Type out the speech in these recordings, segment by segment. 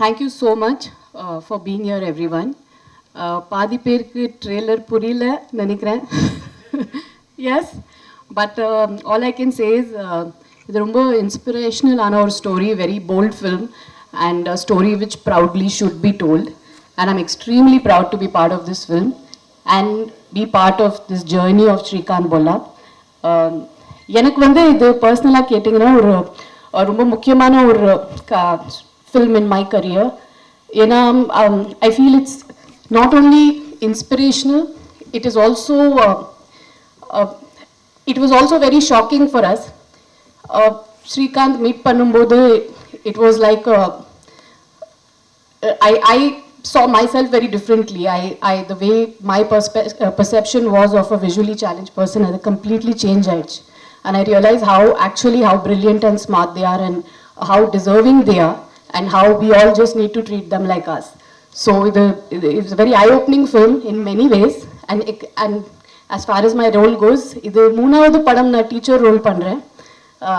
Thank you so much for being here everyone பாதி பேருக்கு trailer புரியல நினைக்கிறேன். Yes but all I can says இது ரொம்ப இன்ஸ்பிரேஷனலான ஒரு story very bold film and story which proudly should be told and I'm extremely proud to be part of this film and be part of this journey of Srikanth Bolla எனக்கு வந்து இது பர்சனலாக கேட்டிங்கன்னா ஒரு ஒரு ரொம்ப முக்கியமான ஒரு film in my career. you um, know, um, I feel it's not only inspirational, it is also, uh, uh, it was also very shocking for us. Uh, Srikanth meet Panumbodu, it was like, a, I, I saw myself very differently. I, I the way my uh, perception was of a visually challenged person had completely changed it. And I realized how actually how brilliant and smart they are and how deserving they are and how we all just need to treat them like us. So the, it's a very eye-opening film in many ways. And, it, and as far as my role goes, இது மூணாவது படம் நான் teacher role பண்ணுறேன்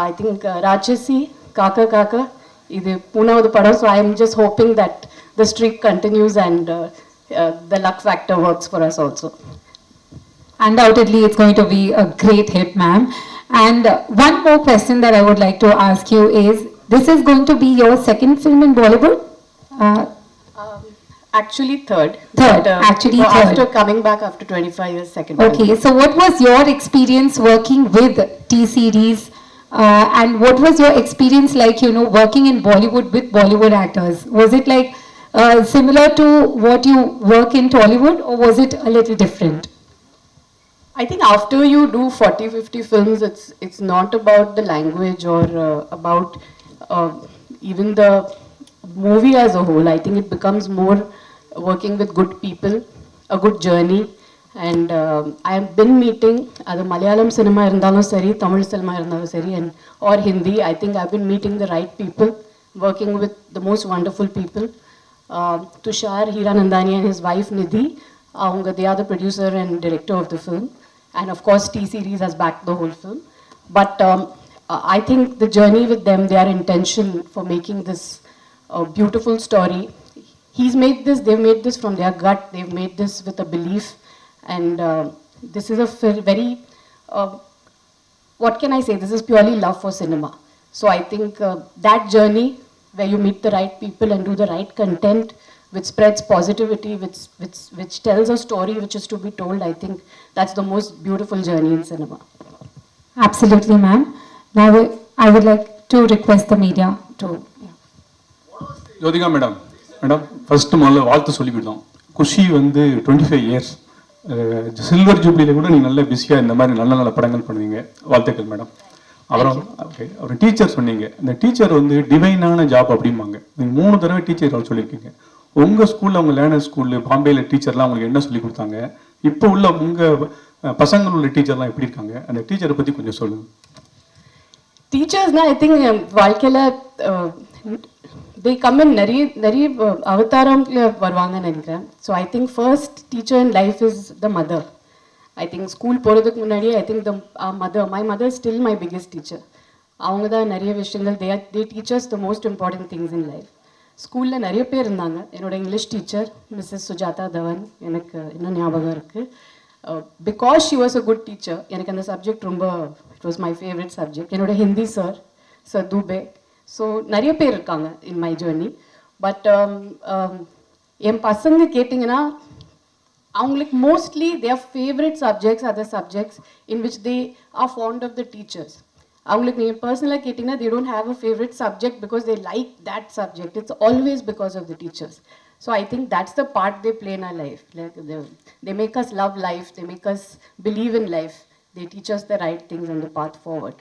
I think ராட்சசி காக்கா காக்கா இது மூணாவது படம் so I am just hoping that the ஸ்ட்ரிக் continuous and the luck factor works for us also Undoubtedly, it's going to be a great hit, ma'am. And uh, one more question that I would like to ask you is, this is going to be your second film in Bollywood? Uh, Actually third. Third, But, uh, actually so third. After coming back after 25 years, second. film. Okay, so what was your experience working with T-Series? Uh, and what was your experience like, you know, working in Bollywood with Bollywood actors? Was it like uh, similar to what you work in Tollywood or was it a little different? I think after you do 40, 50 films, it's it's not about the language or uh, about uh, even the movie as a whole. I think it becomes more working with good people, a good journey. And um I have been meeting அது Malayalam cinema இருந்தாலும் சரி Tamil cinema இருந்தாலும் சரி and or Hindi. I think I've been meeting the right people, working with the most wonderful people. Uh, Tushar Hiranandani and his wife Nidhi, அவங்க they are the producer and director of the film. And of course, T Series has backed the whole film. uh, I think the journey with them, their intention for making this uh, beautiful story, he's made this, they've made this from their gut, they've made this with a belief. And uh, this is a very, uh, what can I say? This is purely love for cinema. So I think uh, that journey where you meet the right people and do the right content, which spreads positivity, which, which, which tells a story which is to be told, I think that's the most beautiful journey in cinema. Absolutely, ma'am. Now, I would like to request the media to Jyothika madam madam first முதல்ல வாழ்த்து சொல்லிவிட்டோம் குஷி வந்து twenty five years silver ஜூப்ளியில் கூட நீங்கள் நல்ல பிஸியாக இந்த மாதிரி நல்ல நல்ல படங்கள் பண்ணுவீங்க. வாழ்த்துக்கள் மேடம் அப்புறம் ஓகே ஒரு டீச்சர் சொன்னீங்க. இந்த டீச்சர் வந்து டிவைனான ஜாப் அப்படிம்பாங்க. நீங்கள் மூணு தடவை டீச்சர் ரோல் சொல்லியிருக்கீங்க. உங்கள் ஸ்கூலில் உங்கள் லேர்னர் ஸ்கூலு பாம்பேயில் டீச்சர்லாம் உங்களுக்கு என்ன சொல்லி கொடுத்தாங்க? இப்போ உள்ள உங்கள் பசங்கள் உள்ள டீச்சர்லாம் எப்படி இருக்காங்க? அந்த டீச்சரை பற்றி கொஞ்சம் சொல்லுங்கள் டீச்சர்ஸ்னால் ஐ திங்க் என் வாழ்க்கையில் தே uh, கம் இன் நிறைய நிறைய uh, அவதாரங்கள வருவாங்கன்னு நினைக்கிறேன். So I think first teacher in life is the mother I think school போகிறதுக்கு முன்னாடியே I think the mother my mother still my biggest teacher அவங்க தான் நிறைய விஷயங்கள் they are they teachers the most important things in life ஸ்கூலில் நிறைய பேர் இருந்தாங்க. என்னோட English teacher Mrs Sujatha Dhawan எனக்கு இன்னும் ஞாபகம் இருக்குது because she was a good teacher எனக்கு அந்த சப்ஜெக்ட் ரொம்ப it was my favourite subject என்னோட Hindi sir sir Dube so நிறைய பேர் இருக்காங்க இன் மை ஜேர்னி பட் என் பசங்க கேட்டிங்கன்னா அவங்களுக்கு mostly there favourite subjects other subjects in which they are fond of the teachers அவங்களுக்கு நீங்கள் பர்சனலாக கேட்டிங்கன்னா they don't have a favourite subject because they like that subject it's always because of the teachers So I think that's the part they play in our life. Like they, they make us love life, they make us believe in life, they teach us the right things and the path forward.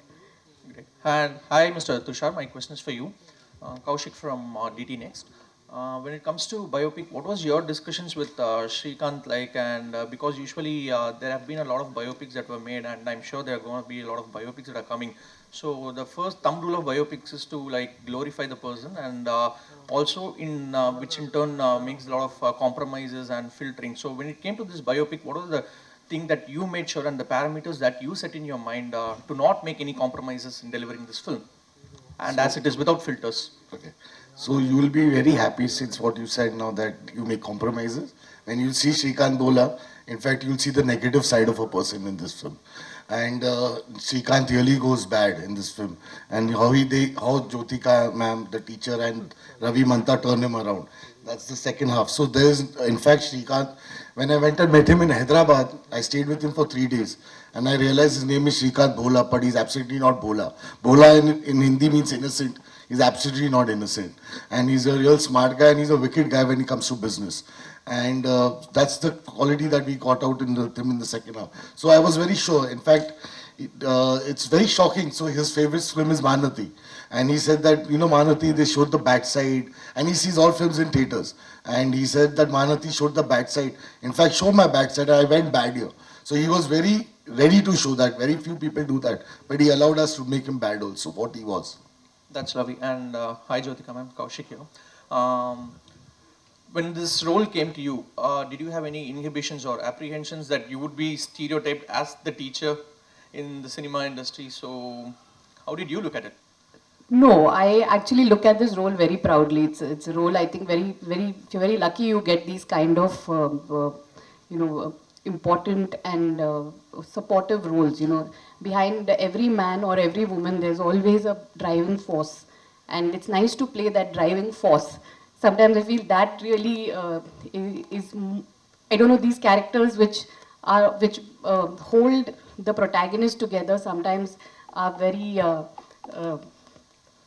Great. And hi, Mr. Tushar, my question is for you. Uh, Kaushik from uh, DT Next. Uh, when it comes to biopic, what was your discussions with uh, Srikanth like? And uh, because usually uh, there have been a lot of biopics that were made, and I'm sure there are going to be a lot of biopics that are coming. So the first thumb rule of biopics is to like glorify the person, and uh, also in uh, which in turn uh, makes a lot of uh, compromises and filtering. So when it came to this biopic, what was the thing that you made sure and the parameters that you set in your mind uh, to not make any compromises in delivering this film and as it is without filters Okay. So you will be very happy since what you said now that you make compromises. When you see Shrikant Bola, in fact, you'll see the negative side of a person in this film. And uh, Shrikant really goes bad in this film. And how he they how Jyotika ma'am, the teacher, and Ravi Manta turn him around. That's the second half. So there's in fact Shrikant. When I went and met him in Hyderabad, I stayed with him for three days. And I realized his name is Shrikant Bhola, but he's absolutely not Bhola. Bhola in, in Hindi means innocent. He's absolutely not innocent. And he's a real smart guy and he's a wicked guy when he comes to business. And uh, that's the quality that we got out in the, him in the second half. So I was very sure. In fact, it, uh, it's very shocking. So his favorite film is Manati. And he said that, you know, Manati, they showed the backside. And he sees all films in theaters. And he said that Manati showed the backside. In fact, showed my backside. I went bad here. So he was very ready to show that. Very few people do that. But he allowed us to make him bad also, what he was. That's lovely. And uh, hi, Jyotika ma'am, Kaushik here. Um, when this role came to you, uh, did you have any inhibitions or apprehensions that you would be stereotyped as the teacher in the cinema industry? So, how did you look at it? No, I actually look at this role very proudly. It's it's a role I think very very if you're very lucky you get these kind of um, uh, you know uh, important and uh, supportive roles. You know, behind every man or every woman there's always a driving force, and it's nice to play that driving force. Sometimes I feel that really uh, is, I don't know these characters which are which uh, hold the protagonist together. Sometimes are very uh, uh,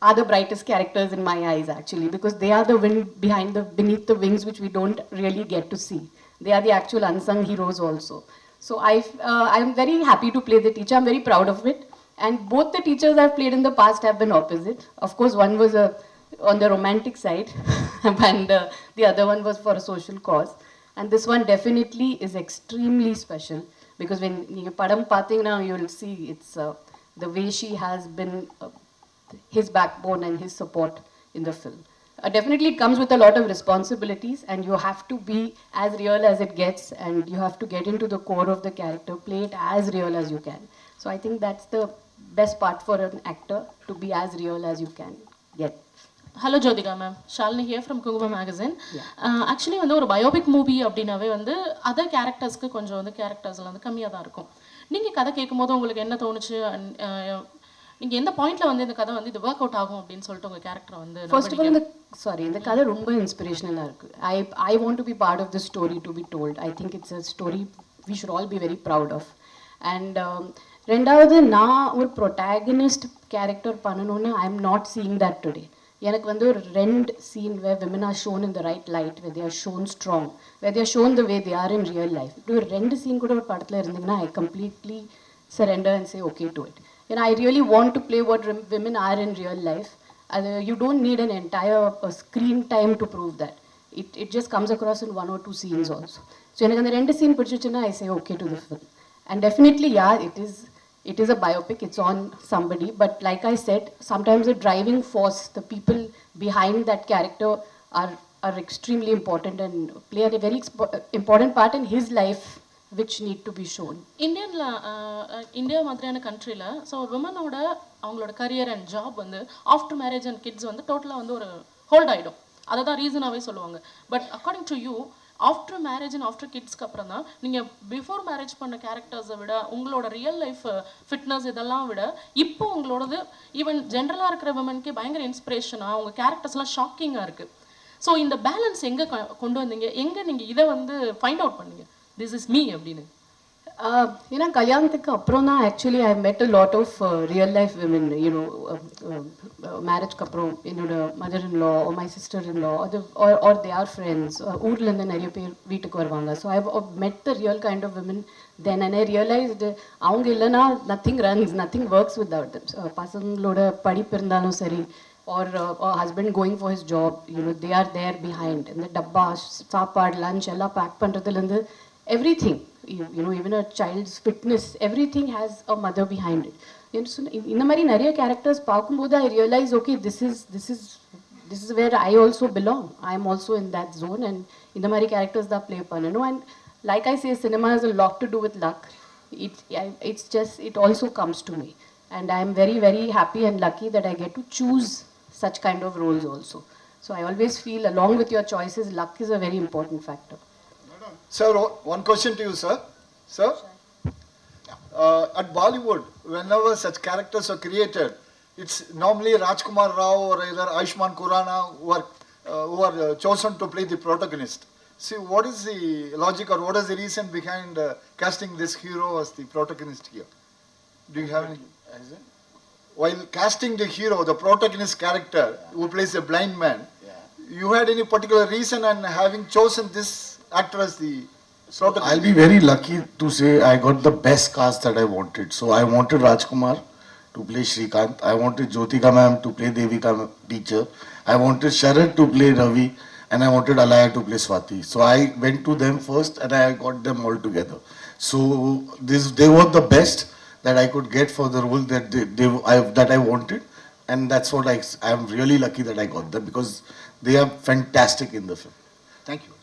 are the brightest characters in my eyes actually because they are the wind behind the beneath the wings which we don't really get to see they are the actual unsung heroes also so i uh, i'm very happy to play the teacher. I'm very proud of it. And both the teachers i've played in the past have been opposite. Of course one was a on the romantic side and uh, the other one was for a social cause. And this one definitely is extremely special because when you padam now you'll see it's uh, the way she has been uh, his backbone and his support in the film. Uh, definitely, it comes with a lot of responsibilities, and you have to be as real as it gets, and you have to get into the core of the character, play it as real as you can. So, I think that's the best part for an actor to be as real as you can get. Hello Jyothika ma'am Shalini here from குங்கும magazine actually வந்து ஒரு biopic movie அப்படின்னாவே வந்து other கேரக்டர்ஸ்க்கு கொஞ்சம் வந்து கேரக்டர்ஸ்ல வந்து கம்மியாக தான் இருக்கும் நீங்கள் கதை கேட்கும்போது உங்களுக்கு என்ன தோணுச்சு நீங்கள் எந்த பாயிண்ட்ல வந்து இந்த கதை வந்து இது ஒர்க் அவுட் ஆகும் அப்படின்னு சொல்லிட்டு உங்கள் கேரக்டர் வந்து ஃபர்ஸ்ட் ஆஃப் ஆல் இந்த சாரி இந்த கதை ரொம்ப இன்ஸ்பிரேஷனலாக இருக்கு. I I want to be part of the story to be told I think it's a story we should all be very proud of and ரெண்டாவது நான் ஒரு ப்ரொட்டாகனிஸ்ட் கேரக்டர் பண்ணணும்னு I am not seeing that today எனக்கு வந்து ஒரு ரெண்டு scene way women are shown in the right light way they are shown strong way they are shown the way they are in real life இப்படி ஒரு ரெண்டு scene கூட ஒரு படத்தில் இருந்தீங்கன்னா I completely surrender and say okay to it. And I really want to play what rem- women are in real life. Uh, you don't need an entire uh, screen time to prove that. It, it just comes across in one or two scenes also. So எனக்கு அந்த ரெண்டு scene பிடிச்சிச்சுன்னா I say okay to the film. And definitely, yeah, it is it is a biopic, it's on somebody. But like I said, sometimes the driving force, the people behind that character are are extremely important and play a very expo- important part in his which need to be shown இந்தியனில் India மாதிரியான கண்ட்ரியில் so விமனோட அவங்களோட career and job வந்து after marriage and kids வந்து டோட்டலாக வந்து ஒரு hold ஆகிடும் அதை தான் ரீசனாகவே சொல்லுவாங்க but according to you after marriage and after கிட்ஸ்க்கு அப்புறம் தான் நீங்கள் பிஃபோர் மேரேஜ் பண்ண கேரக்டர்ஸை விட உங்களோட ரியல் லைஃப் ஃபிட்னஸ் இதெல்லாம் விட இப்போ உங்களோடது ஈவன் ஜென்ரலாக இருக்கிற விமனுக்கே பயங்கர இன்ஸ்பிரேஷனாக அவங்க கேரக்டர்ஸ்லாம் ஷாக்கிங்காக இருக்குது ஸோ இந்த பேலன்ஸ் எங்கே கொண்டு வந்தீங்க? எங்கே நீங்கள் இதை வந்து ஃபைண்ட் அவுட் பண்ணீங்க? திஸ் இஸ் மீ அப்படின்னு Uh, ஏன்னா கல்யாணத்துக்கு அப்புறம் தான் actually I met a lot of uh, real life women you know மேரேஜ்க்கு அப்புறம் என்னோட mother in law my sister in law அது ஆர் தே ஆர் ஃப்ரெண்ட்ஸ் ஊர்லேருந்து நிறைய பேர் வீட்டுக்கு வருவாங்க so I met the real kind of women then and I realised அவங்க இல்லைன்னா nothing runs nothing works without them So, பசங்களோட படிப்பு இருந்தாலும் சரி or uh, or husband going for his job you know they are there behind இந்த டப்பா சாப்பாடு lunch எல்லாம் பேக் பண்ணுறதுலேருந்து everything you, you know even a child's fitness everything has a mother behind it You know, so in- இந்த மாதிரி நிறைய characters பார்க்கும்போது ஐ realise okay this is this is this is where I also belong I am also in that zone and இந்த மாதிரி characters தான் play பண்ணணும் and like I say cinema is a lot to do with luck it I- it's just it also comes to me and i'm very very happy and lucky that i get to choose such kind of roles also So I always feel, along with your choices, luck is a very important factor. Sir, o- one question to you, sir. Sir? Uh, at Bollywood, whenever such characters are created, it's normally Rajkumar Rao or either Aishman Kurana who are, uh, who are uh, chosen to play the protagonist. See, what is the logic or what is the reason behind uh, casting this hero as the protagonist here? Do you have any? While casting the hero, the protagonist character who plays a blind man, you had any particular reason and having chosen this the? I'll be very lucky to say I got the best cast that I wanted. So I wanted Rajkumar to play Shrikant. I wanted Jyotika ma'am to play Devika teacher. I wanted Sharad to play Ravi. And I wanted Alaya to play Swati. So I went to them first and I got them all together. So this, they were the best that I could get for the role that they, they I, that I wanted. And that's what I, I'm really lucky that I got them because they are fantastic in the film. Thank you.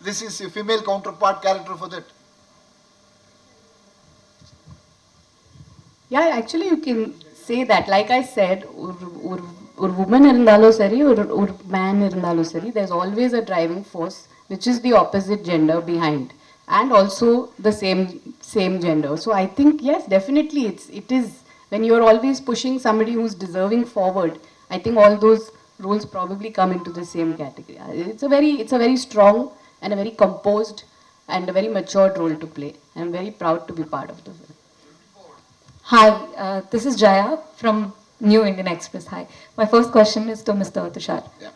this is a female counterpart character for that? Yeah, actually you can say that. Like I said, ஒரு ஒரு ஒரு woman இருந்தாலும் சரி ஒரு ஒரு man இருந்தாலும் சரி there's always a driving force which is the opposite gender behind and also the same same gender. So I think yes, definitely it's it is when you're always pushing somebody who's deserving forward. I think all those roles probably come into the same category. Uh, It's a very it's a very strong and a very composed and a very matured role to play. I'm very proud to be part of the film. Hi, uh, this is Jaya from New Indian Express. Hi. My first question is to Mr. Tushar. Yeah.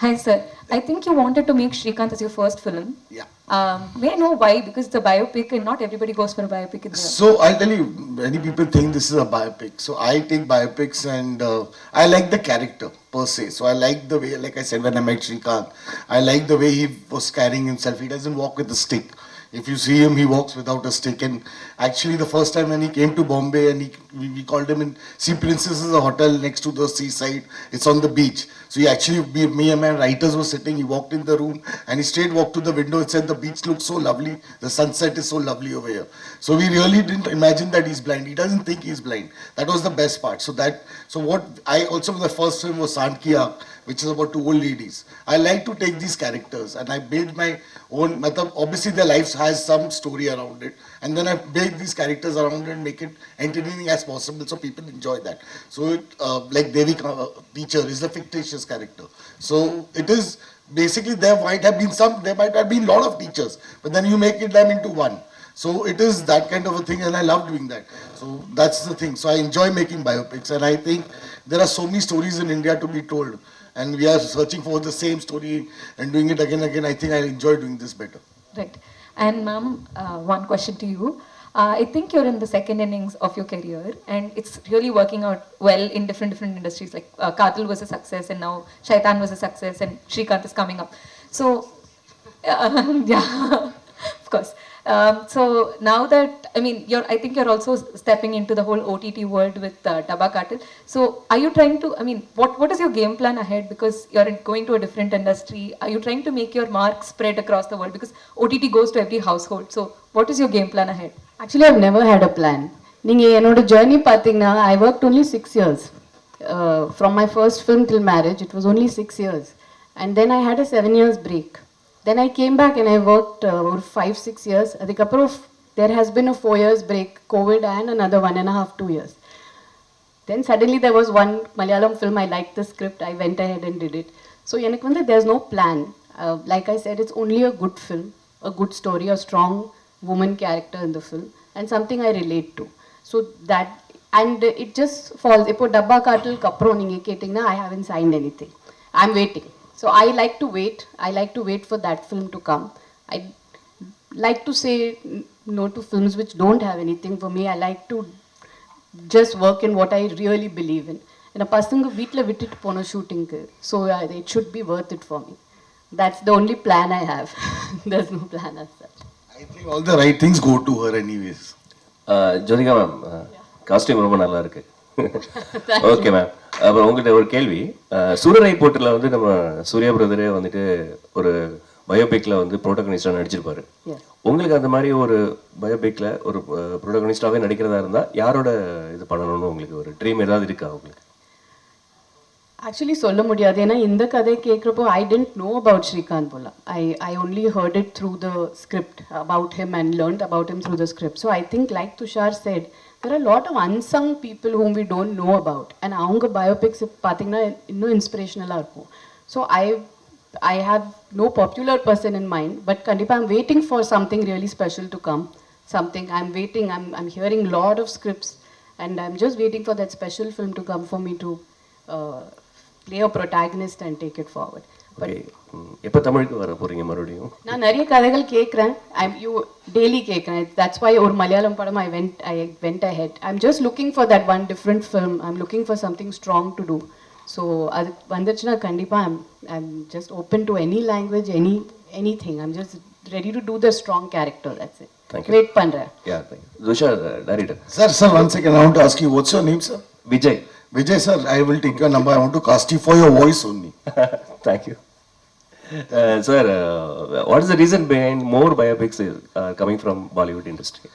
Hi, sir. I think you wanted to make Shrikant as your first film. Yeah. Um, may I know why? Because it's a biopic and not everybody goes for a biopic in the So I'll tell you, many people think this is a biopic. So I take biopics and uh, I like the character per se. So I like the way, like I said when I met Shrikant, I like the way he was carrying himself. He doesn't walk with a stick. If you see him, he walks without a stick. And actually, the first time when he came to Bombay and he, we, we called him in Sea Princess is a hotel next to the seaside. It's on the beach. So he actually, me, me and my writers were sitting. He walked in the room and he straight walked to the window and said, "The beach looks so lovely. The sunset is so lovely over here." So we really didn't imagine that he's blind. He doesn't think he's blind. That was the best part. So that, so what I also the first film was Sandkiya, which is about two old ladies. I like to take these characters and I build my own. Obviously, their lives has some story around it, and then I build these characters around it and make it entertaining as possible so people enjoy that. So, it, uh, like Devi uh, teacher, is a fictitious character. So it is basically there might have been some, there might have been a lot of teachers, but then you make it them into one. So it is that kind of a thing, and I love doing that. So that's the thing. So I enjoy making biopics, and I think there are so many stories in India to be told, and we are searching for the same story and doing it again and again. I think I enjoy doing this better. Right. And ma'am, uh, one question to you. Uh, I think you're in the second innings of your career, and it's really working out well in different different industries. Like uh, was a success, and now Shaitan was a success, and Shrikant is coming up. So, uh, yeah, of course. Um, so now that I mean, you're I think you're also stepping into the whole OTT world with uh, Dabba Katil. So, are you trying to? I mean, what what is your game plan ahead? Because you're in- going to a different industry. Are you trying to make your mark spread across the world? Because OTT goes to every household. So, what is your game plan ahead? Actually, I've never had a plan. நீங்கள் என்னோட journey பார்த்தீங்கன்னா I work only six years from my first film till marriage it was only six years and then I had a seven years break then I came back and I worked uh, over five, six years. Adhikaparov, there has been a four years break, COVID and another one and a half, two years. Then suddenly there was one Malayalam film, I liked the script, I went ahead and did it. So there's no plan. Uh, like I said, it's only a good film, a good story, a strong woman character in the film, and something I relate to. So that, and it just falls. Ipo Dabba Kartal Kapro, I haven't signed anything. I'm waiting. So I like to wait. I like to wait for that film to come. I like to say no to films which don't have anything for me. I like to just work in what I really believe in. ஏன்னா பசங்க வீட்டில் விட்டுட்டு போனோம் ஷூட்டிங்க்கு so it should be worth it for me that's the only plan I have there's no plan as such I think all the right things go to her anyways. Uh, Jyothika ma'am costume ரொம்ப நல்லா இருக்கு okay ma'am அப்புறம் உங்ககிட்ட ஒரு கேள்வி. சூரரை போட்டில் வந்து நம்ம சூர்யா பிரதரே வந்துட்டு ஒரு பயோபிக்ல வந்து ப்ரோட்டகனிஸ்டாக நடிச்சிருப்பாரு. உங்களுக்கு அந்த மாதிரி ஒரு பயோபிக்ல ஒரு ப்ரோட்டகனிஸ்டாவே நடிக்கிறதா இருந்தா யாரோட இது பண்ணணும்னு உங்களுக்கு ஒரு ட்ரீம் ஏதாவது இருக்கா உங்களுக்கு? ஆக்சுவலி சொல்ல முடியாது ஏன்னா இந்த கதை கேட்குறப்போ I didn't know about Srikanth Bolla I I only heard it through the script about him and learned about him through the script so I think like Tushar said there are lot of unsung people whom we don't know about and அவங்க biopics பார்த்தீங்கன்னா இன்னும் இன்ஸ்பிரேஷனலாக இருக்கும் so I I have no popular person in mind but கண்டிப்பாக I'm waiting for something really special to come something i'm waiting i'm i'm hearing lot of scripts and i'm just waiting for that special film to come for me to uh, play a protagonist and take it forward but okay எப்போ தமிழுக்கு வர போறீங்க மறுபடியும் நான் நிறைய கதைகள் கேட்குறேன் I'm you daily கேட்குறேன் தட்ஸ் வை ஒரு மலையாளம் படம் I went I went I head I'm just looking for that one different film I'm looking for something strong to two so அது வந்துச்சுன்னா கண்டிப்பாக I'm I'm just open to any language any any thing I'm just ready to two the strong character that's Thank it you. Wait பண்ணுறேன் யா Tushar director Sir, sir, one second. I want to ask you, what's your name, sir? Vijay Vijay, sir, I will take your number. I want to cast you for your voice only. Thank you. Uh, sir, uh, what is the reason behind more biopics uh, coming from Bollywood industry?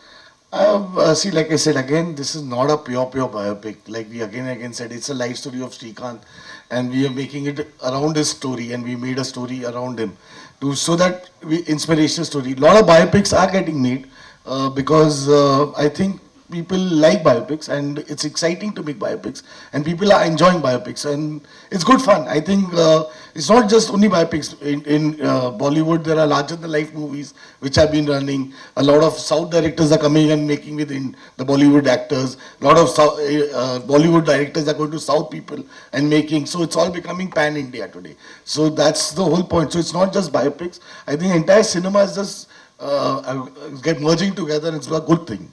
Uh, uh, see, like I said again, this is not a pure, pure biopic. Like we again and again said, it's a life story of Srikanth, and we are making it around his story, and we made a story around him, to so that we inspirational story. A lot of biopics are getting made uh, because uh, I think people like biopics, and it's exciting to make biopics, and people are enjoying biopics, and it's good fun. I think uh, it's not just only biopics. In, in uh, Bollywood, there are larger than life movies which have been running. A lot of South directors are coming and making within the Bollywood actors. A lot of South, uh, Bollywood directors are going to South people and making. So it's all becoming pan India today. So that's the whole point. So it's not just biopics. I think entire cinema is just uh, uh, get merging together. and It's a good thing.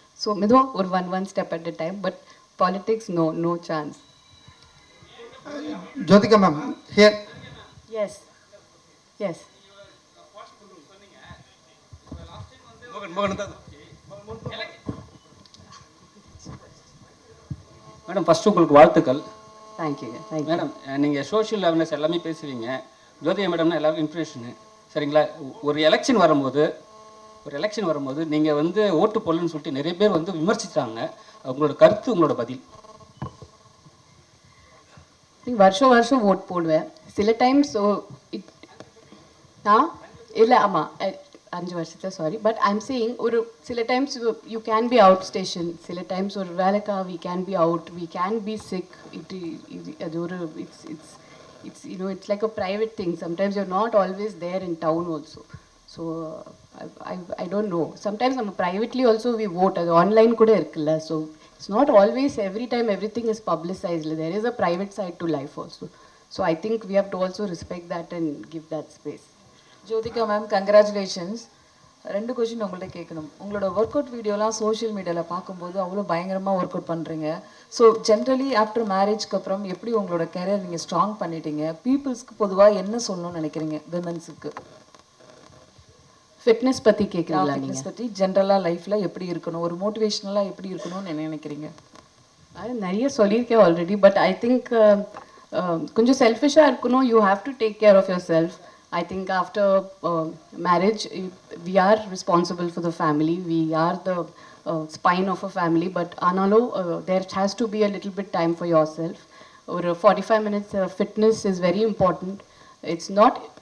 so மெதுவாக ஒரு one one step at a time but politics no no chance Jyotika ma'am, here. Yes yes madam first உங்களுக்கு வாழ்த்துக்கள். தேங்க்யூங்க thank you madam நீங்கள் social awareness எல்லாமே பேசுவீங்க. ஜோதிகா மேடம்னா எல்லாருக்கும் inspiration சரிங்களா? ஒரு எலெக்ஷன் வரும்போது ஒரு எலெக்ஷன் வரும்போது நீங்கள் வந்து ஓட்டு போடலன்னு சொல்லிட்டு நிறைய பேர் வந்து விமர்சித்தாங்க உங்களோட கருத்து உங்களோட பதில். வருஷம் வருஷம் ஓட் போடுவேன் சில டைம்ஸ் இட் நான் இல்லை ஆமாம் அஞ்சு வருஷத்தில் சாரி பட் ஐம் சேயிங் ஒரு சில times you can be out station சில டைம்ஸ் ஒரு வேலைக்கா we can be out we can be sick it அது ஒரு it's it's it's you know it's like a private thing sometimes you're not always there in town also so I I don't know sometimes நம்ம privately also we vote அது online கூட இருக்குல்ல. So it's not always every time every thing is publicised there is a private side to life also so I think we have to also respect that and give that space Jyotika ma'am congratulations ரெண்டு question உங்கள்கிட்ட கேட்கணும். உங்களோட work out வீடியோலாம் social மீடியாவில் பார்க்கும்போது அவ்வளோ பயங்கரமாக work out பண்ணுறீங்க ஸோ ஜென்ரலி ஆஃப்டர் மேரேஜ்க்கு அப்புறம் எப்படி உங்களோட கெரியர் நீங்கள் ஸ்ட்ராங் பண்ணிட்டீங்க? பீப்புள்ஸ்க்கு பொதுவாக என்ன சொல்லணும்னு நினைக்கிறீங்க? விமன்ஸுக்கு ஃபிட்னஸ் பற்றி கேட்குறீங்களா நீங்கள் ஃபிட்னஸ் பற்றி ஜென்ரலாக லைஃப்பில் எப்படி இருக்கணும் ஒரு மோட்டிவேஷ்னலாக எப்படி இருக்கணும்னு என்ன நினைக்கிறீங்க அது நிறைய சொல்லியிருக்கேன் ஆல்ரெடி பட் ஐ திங்க் கொஞ்சம் செல்ஃபிஷாக இருக்கணும் you have to take care of yourself I think after marriage we are responsible for the family we are the spine of a family but ஆனாலும் there has to be a little bit time for your self ஒரு forty five minutes fitness is very important it's not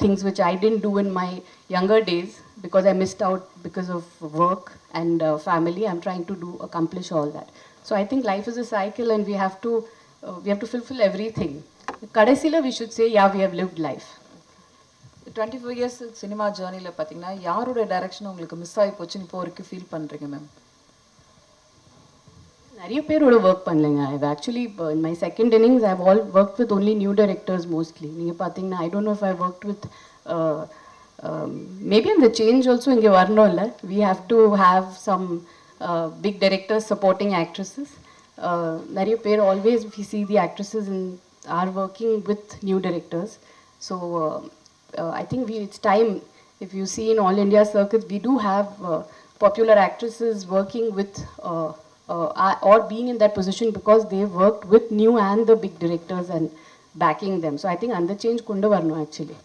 things which I didn't do in my younger days because I missed out because of work and uh, family. I'm trying to do accomplish all that. So I think life is a cycle and we have to uh, we have to fulfill everything. Kadasila we should say yeah we have lived life. Twenty four years cinema ஜேர்னியில் பார்த்தீங்கன்னா யாரோட direction உங்களுக்கு miss ஆகி போச்சுன்னு இப்போ வரைக்கும் feel பண்ணுறீங்க ma'am நிறைய பேரோட work பண்ணலைங்க I've actually in my second innings I've all work with only new directors mostly நீங்கள் பார்த்தீங்கன்னா I don't know if I work with maybe அந்த சேஞ்ச் ஆல்சோ இங்கே வரணும் இல்லை we have to have some big directors supporting actresses நிறைய பேர் always we see the actresses in are working with new directors so I think we it's time if you see in all India circuits, we do have uh, popular actresses working with uh, uh, or being in that position because they worked with new and the big directors and backing them. So I think under change kunda varno actually.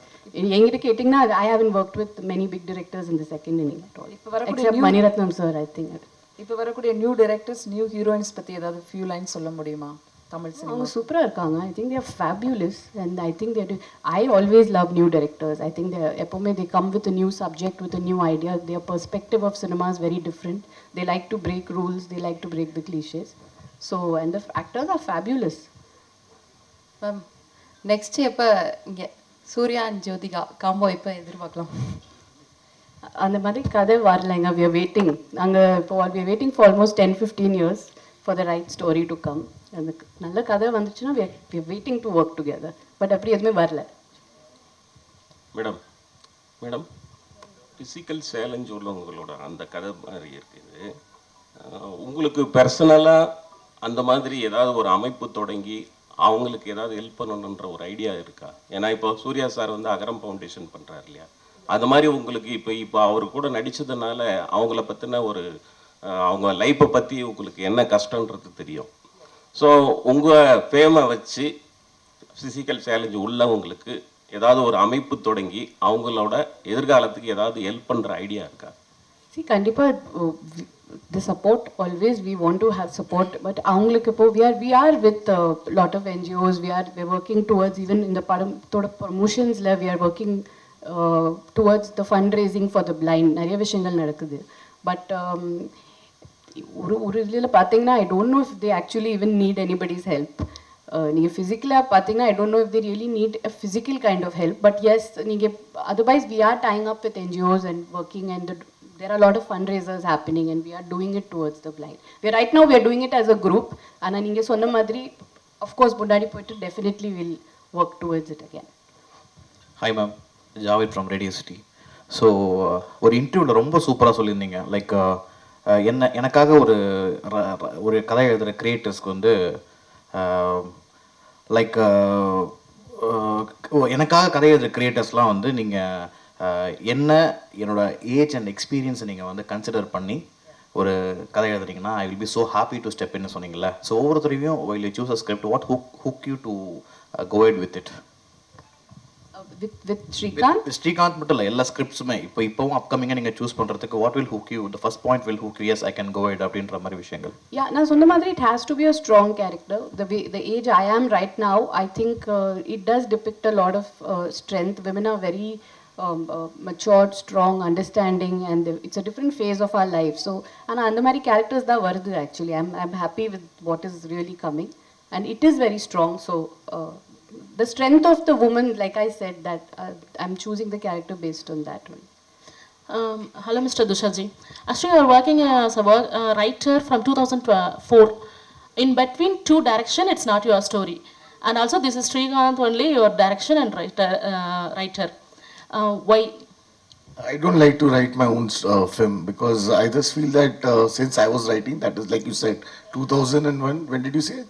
எங்கிட்ட கேட்டிங்கன்னா I haven't work with many big directors இந்த second inning at all இப்போ வரக்கூடிய new- Mani Ratnam sir I think இப்போ வரக்கூடிய new directors new heroines பற்றி ஏதாவது few lines சொல்ல முடியுமா தமிழ் சினிமா அவங்க சூப்பராக இருக்காங்க I think there fabulous and I think there I always love new directors I think தேர் எப்போவுமே they come with new subject with new idea there perspective of cinema is very different they like to break rules they like to break the clichés so and the actors R fabulous ma'am next எப்போ இங்கே Surya and Jyothika combo எப்போ எதிர்பார்க்கலாம் அந்த மாதிரி கதை வரலைங்க we are waiting நாங்கள் இப்போ we are waiting for almost ten fifteen years for the right story to come அந்த நல்ல கதை வந்துச்சுன்னா waiting to work together but அப்படி எதுவுமே வரல. மேடம் மேடம் ஃபிசிக்கல் சேலஞ்ச் உள்ளவங்களோட அந்த கதை மாதிரி இருக்குது. உங்களுக்கு பர்சனலாக அந்த மாதிரி ஏதாவது ஒரு அமைப்பு தொடங்கி அவங்களுக்கு ஏதாவது ஹெல்ப் பண்ணணுன்ற ஒரு ஐடியா இருக்கா? ஏன்னா இப்போ சூர்யா சார் வந்து அகரம் ஃபவுண்டேஷன் பண்ணுறாரு இல்லையா? அது மாதிரி உங்களுக்கு இப்போ இப்போ அவர் கூட நடித்ததுனால அவங்கள பற்றின ஒரு அவங்க லைஃப்பை பற்றி உங்களுக்கு என்ன கஷ்டன்றது தெரியும்? ஸோ உங்கள் ஃபேமை வச்சு ஃபிசிக்கல் சேலஞ்ச் உள்ளவங்களுக்கு ஏதாவது ஒரு அமைப்பு தொடங்கி அவங்களோட எதிர்காலத்துக்கு ஏதாவது ஹெல்ப் பண்ணுற ஐடியா இருக்கா? சி கண்டிப்பாக the support always we want to have support but அவங்களுக்கு இப்போ we are we are with lot of NGOs we are we working towards even இந்த படத்தோட ப்ரொமோஷன்ஸில் we are working towards the fund raising for the blind நிறைய விஷயங்கள் நடக்குது. But ஒரு ஒரு இதில் பார்த்தீங்கன்னா I don't know if they actually even need anybody's help நீங்கள் ஃபிசிக்கலாக பார்த்தீங்கன்னா I don't know if they really need a physical kind of help but yes நீங்கள் otherwise we are tying up with NGOs and working and there are a lot of fundraisers happening and we are doing it towards the blind. We are, right now we are doing it as a group. and நீங்கள் சொன்ன மாதிரி of course முன்னாடி போயிட்டு definitely will work towards it again. Hi ma'am Javed from radio city so ஒரு இன்டர்வியூவில் ரொம்ப சூப்பராக சொல்லியிருந்தீங்க. லைக் என்ன எனக்காக ஒரு ஒரு கதை எழுதுகிற கிரியேட்டர்ஸ்க்கு வந்து லைக் எனக்காக கதை எழுதுகிற கிரியேட்டர்ஸ்லாம் வந்து நீங்கள் என்ன என்னோட ஏஜ் அண்ட் எக்ஸ்பீரியன்ஸை நீங்கள் வந்து கன்சிடர் பண்ணி ஒரு கதை எழுதுறீங்கன்னா I will be so happy to step இன்னு சொன்னீங்கல்ல. ஸோ ஒவ்வொருத்தரையும் while you choose a script what hook hook you to go ahead with it Uh, with, with Srikanth, Srikanth மட்டும் இல்லை எல்லா ஸ்கிரிப்ட்ஸுமே இப்போ இப்போவும் அப்கமிங்காக நீங்கள் சூஸ் பண்ணுறதுக்கு what will hook you the first point will hook you yes I can go it அப்படின்ற மாதிரி விஷயங்கள் yeah, நான் சொன்ன மாதிரி it has to be a strong character. The way, the age I am right now, I think uh, it does depict a lot of uh, strength. Women are very um, uh, matured, strong, understanding, and they- it's a different phase of our life. So, and மாதிரி characters தான் வருது actually. I'm, I'm happy with what is really coming. And it is very strong, so uh, the strength of the woman, like I said, that uh, I'm choosing the character based on that one. Um, hello, Mr. Dushaji. Actually, you are working as a work, uh, writer from 2004. In between two direction, it's not your story. And also, this is Srikanth only your direction and writer. Uh, writer. Uh, why? I don't like to write my own uh, film because I just feel that uh, since I was writing, that is like you said, 2001. When did you say?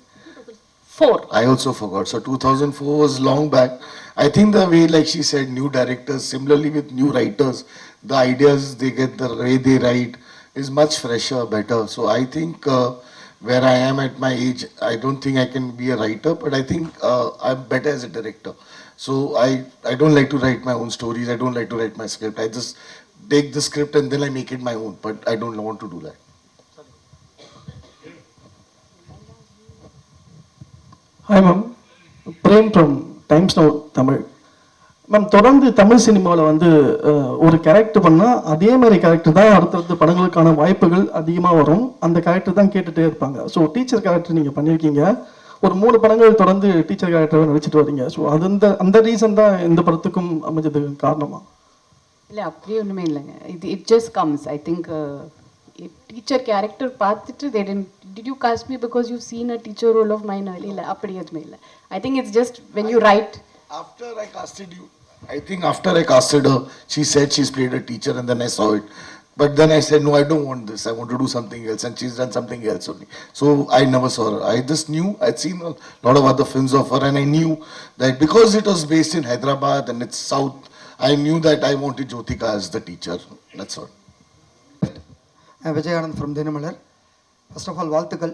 Four. I also forgot. So 2004 was long back. I think the way, like she said, new directors, similarly with new writers, the ideas they get, the way they write is much fresher, better. So I think uh, where I am at my age, I don't think I can be a writer, but I think uh, I'm better as a director So I, I don't like to write my own stories. I don't like to write my script. I just take the script and then I make it my own. But I don't want to do that. Hi ma'am Prem from times now Tamil ma'am தொடர்ந்து தமிழ் சினிமாவில் வந்து ஒரு character பண்ணால் அதே மாதிரி character தான் அடுத்தடுத்த படங்களுக்கான வாய்ப்புகள் அதிகமாக வரும். அந்த கேரக்டர் தான் கேட்டுகிட்டே இருப்பாங்க. ஸோ டீச்சர் கேரக்டர் நீங்கள் பண்ணியிருக்கீங்க ஒரு மூணு படங்கள் தொடர்ந்து டீச்சர் கேரக்டராக நடிச்சிட்டு வரீங்க. ஸோ அது அந்த அந்த ரீசன் தான் இந்த படத்துக்கும் அமைஞ்சதுக்கு காரணமா? இல்லை அப்படியே ஒன்றுமே இல்லைங்க. இது it just comes I think teacher character பார்த்துட்டு they didn't did you cast me because you seen a teacher role of mine இல்லை அப்படி எதுவுமே இல்லை ஐ think it's just when you right After I casted you, I think after I casted her, she said she's played a teacher and then I saw it. But then I said, no, I don't want this. I want to do something else. And she's done something else only. So I never saw her. I just knew, I'd seen a lot of other films of her and I knew that because it was based in Hyderabad and it's South, I knew that I wanted Jyotika as the teacher. That's all. Vijayanand from Dinamalar first of all வாழ்த்துக்கள்.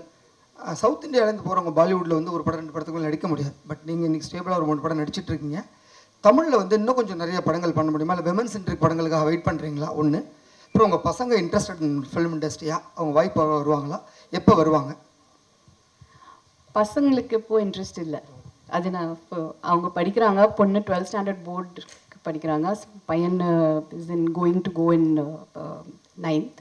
South இந்தியாவிலேருந்து போகிறவங்க பாலிவுட்டில் வந்து ஒரு படம் ரெண்டு படத்துக்கு நடிக்க முடியாது. பட் நீங்கள் இன்றைக்கி ஸ்டேபிளாக ஒரு மூணு படம் நடிச்சிட்டு இருக்கீங்க தமிழில் வந்து இன்னும் கொஞ்சம் நிறைய படங்கள் பண்ண முடியுமா? இல்லை விமன் சென்ட்ரிக் படங்களுக்காக வெயிட் பண்ணுறீங்களா ஒன்று அப்புறம் உங்கள் பசங்க இன்ட்ரெஸ்டட் இன் ஃபிலிம் இண்டஸ்ட்ரியாக அவங்க வாய்ப்பு வருவாங்களா? எப்போ வருவாங்க? பசங்களுக்கு இப்போது இன்ட்ரெஸ்ட் இல்லை. அது நான் இப்போ அவங்க படிக்கிறாங்க. பொண்ணு டுவெல்த் ஸ்டாண்டர்ட் போர்டு படிக்கிறாங்க. பையன் is in going to go in ninth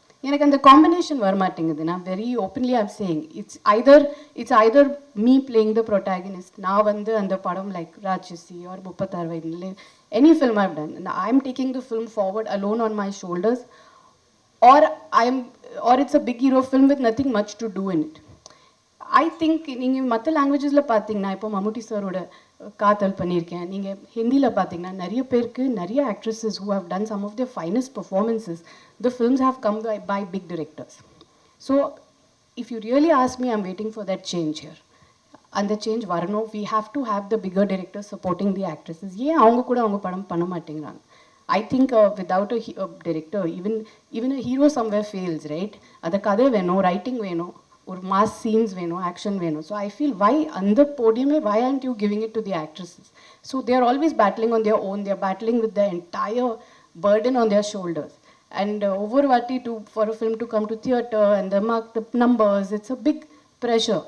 எனக்கு அந்த காம்பினேஷன் வர மாட்டேங்குது நான் very openly I'm saying it's either it's either me playing the protagonist நான் வந்து அந்த படம் லைக் ராட்சசி ஆர் முப்பத்தாறு வயதில் any film I've done I am taking the film forward alone on my shoulders or I am or it's a big hero film with nothing much to do in it I think நீங்கள் மற்ற லாங்குவேஜஸில் பார்த்தீங்கன்னா இப்போ மம்முட்டி சாரோட காத்தல் பண்ணியிருக்கேன். நீங்கள் ஹிந்தியில் பார்த்தீங்கன்னா நிறைய பேருக்கு நிறைய actresses who have done some of the finest performances the films have come by by big directors so if you really as me I'm waiting for that change here அந்த சேஞ்ச் வரணும் we have to have the figure director supporting the actresses ஏன் அவங்க கூட அவங்க படம் பண்ண மாட்டேங்கிறாங்க I think without a director even even a hero somewhere fails right அந்த கதை வேணும் ரைட்டிங் வேணும் ஒரு மாஸ் சீன்ஸ் வேணும் ஆக்ஷன் வேணும் ஸோ ஐ ஃபீல் வை அந்த போடியமே வை and you giving it to the actresses so they are always battling on their own there battling with the entire burden on their shoulders. And ஒவ்வொரு வாட்டி to for film to come to theatre and mark the numbers it's a big pressure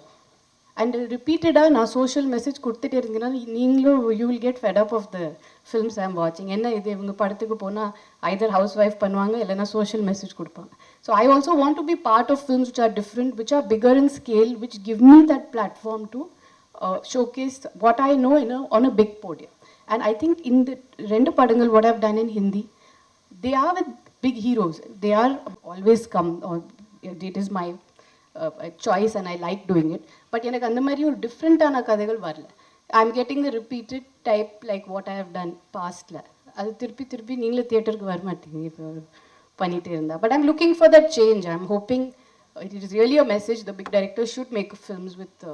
and ரிப்பீட்டடாக நான் social message கொடுத்துட்டே இருந்தீங்கன்னா நீங்களும் you will get fed up of the films I'm வாட்சிங் என்ன இது இவங்க படத்துக்கு போனால் ஐதர் ஹவுஸ் ஒய்ஃப் பண்ணுவாங்க இல்லைனா சோஷியல் மெசேஜ் கொடுப்பாங்க. So I also want to be part of films which are different which are bigger in scale which give me that platform to showcase what I know in on a big podium and I think இந்த ரெண்டு படங்கள் what have done in Hindi they are with big heroes. They are always come. Or it is my uh, choice, and I like doing it. But எனக்கு அந்த மாதிரி ஒரு டிஃப்ரெண்ட்டான கதைகள் வரல I am getting the repeated type like what I have done past அது திருப்பி திருப்பி நீங்களே தியேட்டருக்கு வர மாட்டீங்க இப்போ பண்ணிகிட்டே இருந்தா but I'm looking for that change I am hoping it is really a message the big director should make films with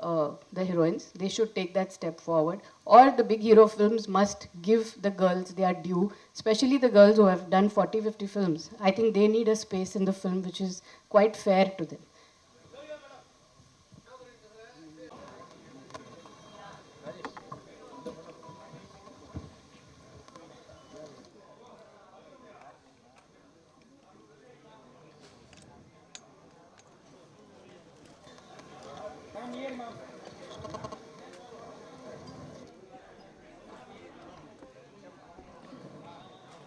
uh, the heroines. They should take that step forward. Or the big hero films must give the girls their due, especially the girls who have done 40, 50 films. I think they need a space in the film which is quite fair to them.